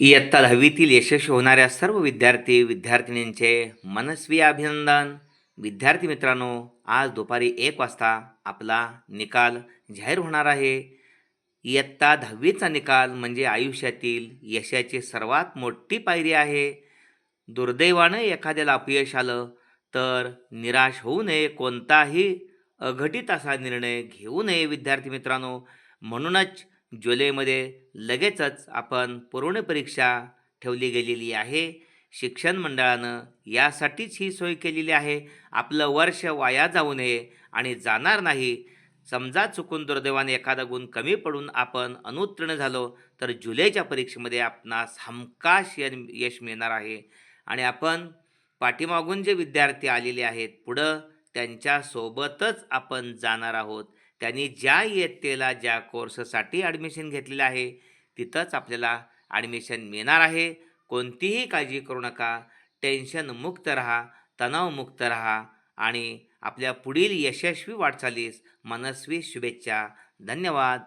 इयत्ता दहावीतील यशस्वी होणाऱ्या सर्व विद्यार्थी विद्यार्थिनींचे मनस्वी अभिनंदन. विद्यार्थी मित्रांनो आज दुपारी एक वाजता आपला निकाल जाहीर होणार आहे. इयत्ता दहावीचा निकाल म्हणजे आयुष्यातील यशाची सर्वात मोठी पायरी आहे. दुर्दैवानं एखाद्याला अपयश आलं तर निराश होऊ नये कोणताही अघटित असा निर्णय घेऊ नये विद्यार्थी मित्रांनो. म्हणूनच जुलैमध्ये लगेचच आपण पूर्ण परीक्षा ठेवली गेलेली आहे. शिक्षण मंडळानं यासाठीच ही सोय केलेली आहे. आपलं वर्ष वाया जाऊ नये आणि जाणार नाही. समजा चुकून दुर्दैवाने एखादा गुण कमी पडून आपण अनुत्तीर्ण झालो तर जुलैच्या परीक्षेमध्ये आपणास हमखास यश मिळणार आहे. आणि आपण पाठीमागून जे विद्यार्थी आलेले आहेत पुढं त्यांच्यासोबतच आपण जाणार आहोत. त्यांनी ज्या इयत्तेला ज्या कोर्ससाठी ॲडमिशन घेतलेलं आहे तिथंच आपल्याला ॲडमिशन मिळणार आहे. कोणतीही काळजी करू नका. टेन्शनमुक्त राहा तणावमुक्त राहा आणि आपल्या पुढील यशस्वी वाटचालीस मनस्वी शुभेच्छा. धन्यवाद.